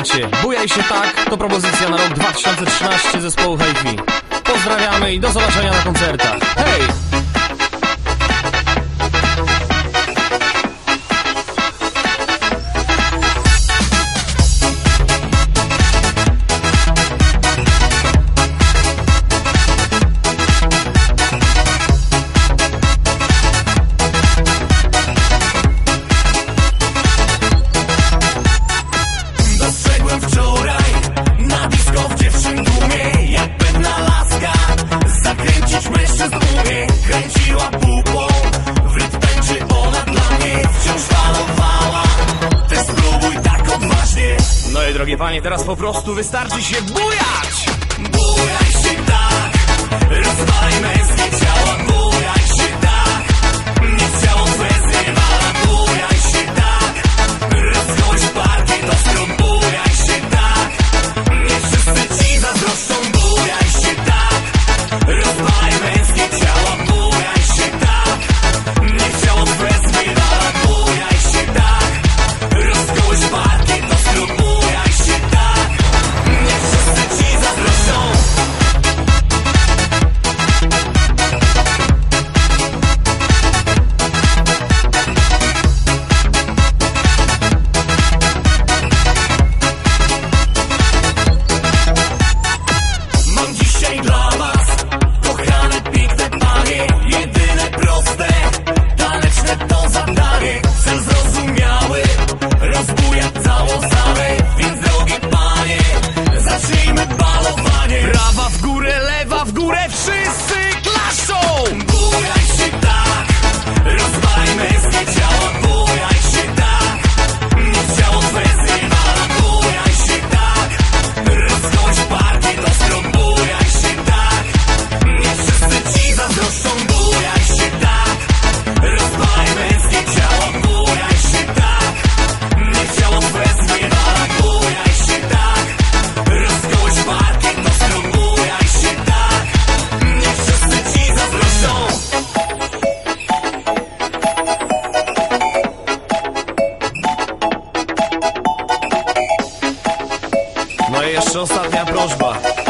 Witajcie, bujaj się tak, to propozycja na rok 2013 zespołu HiFi. Pozdrawiamy i do zobaczenia na koncertach. Hej! Panie, teraz po prostu wystarczy się bujać! Bujaj się tak, rozwalaj męskie ciała Bujaj lewa w prośba.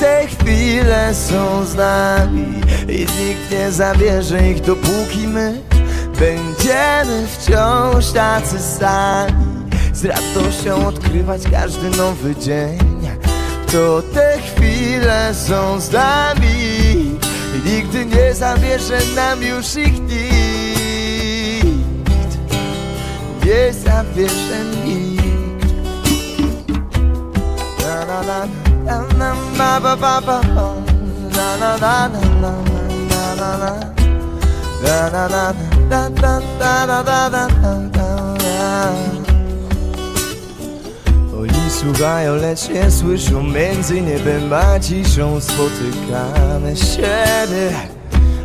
Te chwile są z nami I nikt nie zabierze ich dopóki my Będziemy wciąż tacy sami. Z radością odkrywać każdy nowy dzień. To te chwile są z nami I nigdy nie zabierze nam już ich nikt. Nie zabierze nikt. Na na na oni słuchają, lecz nie słyszą Między niebem a ciszą Spotykamy się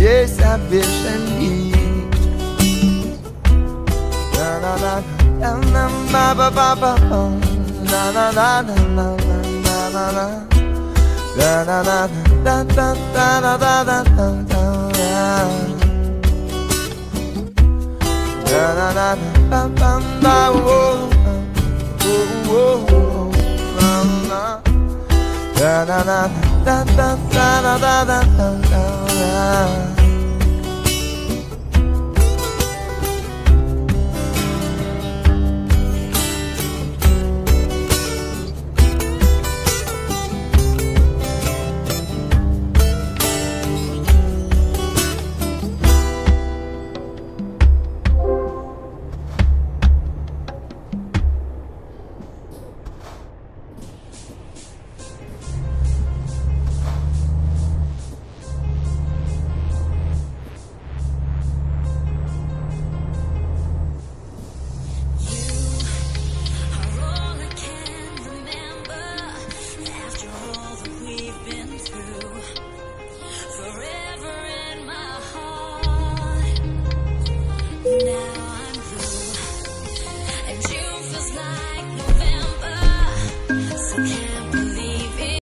Nie zabierze nikt Na na na na na na ba ba ba Na na na na na na na na Da da da da da da da da da da da Da da da da da. Da da da da da da da da da da da